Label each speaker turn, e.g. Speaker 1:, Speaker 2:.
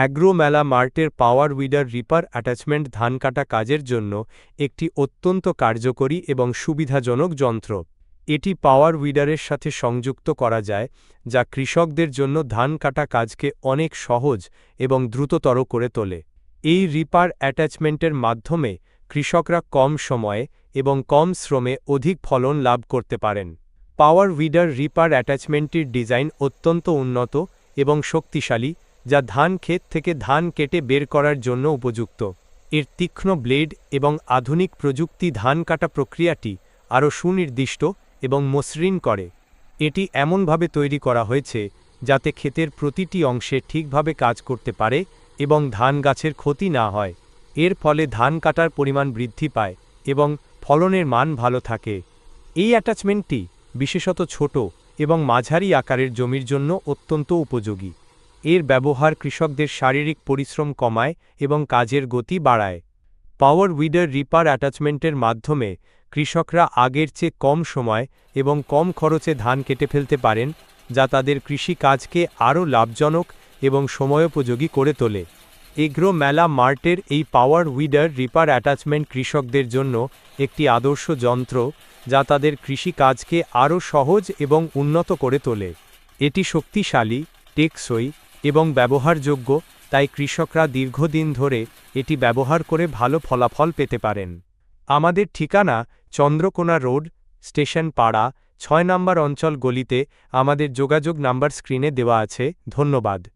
Speaker 1: Agro মেলা মার্টের power weeder reaper attachment ধান কাটা কাজের জন্য একটি অত্যন্ত কার্যকরী এবং সুবিধাজনক যন্ত্র। এটি পাওয়ার উইডারের সাথে সংযুক্ত করা যায়, যা কৃষকদের জন্য ধান কাটা কাজকে অনেক সহজ এবং দ্রুততর করে তোলে। এই রিপার অ্যাটাচমেন্টের মাধ্যমে কৃষকরা কম সময়ে এবং কম শ্রমে অধিক ফলন লাভ করতে পারেন। পাওয়ার উইডার রিপার অ্যাটাচমেন্টটির ডিজাইন অত্যন্ত উন্নত এবং শক্তিশালী যা ধান ক্ষেত থেকে ধান কেটে বের করার জন্য উপযুক্ত। এর তীক্ষ্ণ ব্লেড এবং আধুনিক প্রযুক্তি ধান কাটা প্রক্রিয়াটি আরও সুনির্দিষ্ট এবং মসৃণ করে। এটি এমনভাবে তৈরি করা হয়েছে যাতে ক্ষেতের প্রতিটি অংশে ঠিকভাবে কাজ করতে পারে এবং ধান গাছের ক্ষতি না হয়। এর ফলে ধান কাটার পরিমাণ বৃদ্ধি পায় এবং ফলনের মান ভালো থাকে। এই অ্যাটাচমেন্টটি বিশেষত ছোট এবং মাঝারি আকারের জমির জন্য অত্যন্ত উপযোগী। এর ব্যবহার কৃষকদের শারীরিক পরিশ্রম কমায় এবং কাজের গতি বাড়ায়। পাওয়ার উইডার রিপার অ্যাটাচমেন্টের মাধ্যমে কৃষকরা আগের চেয়ে কম সময় এবং কম খরচে ধান কেটে ফেলতে পারেন, যা তাদের কৃষি কাজকে আরও লাভজনক এবং সময়োপযোগী করে তোলে। এগ্রো মেলা মার্টের এই পাওয়ার উইডার রিপার অ্যাটাচমেন্ট কৃষকদের জন্য একটি আদর্শ যন্ত্র, যা তাদের কৃষি কাজকে আরও সহজ এবং উন্নত করে তোলে। এটি শক্তিশালী, টেকসই এবং ব্যবহারযোগ্য, তাই কৃষকরা দীর্ঘদিন ধরে এটি ব্যবহার করে ভালো ফলাফল পেতে পারেন। আমাদের ঠিকানা চন্দ্রকোনা রোড, স্টেশন পাড়া, ছয় নম্বর অঞ্চল গলিতে আমাদের যোগাযোগ নাম্বার স্ক্রিনে দেওয়া আছে। ধন্যবাদ।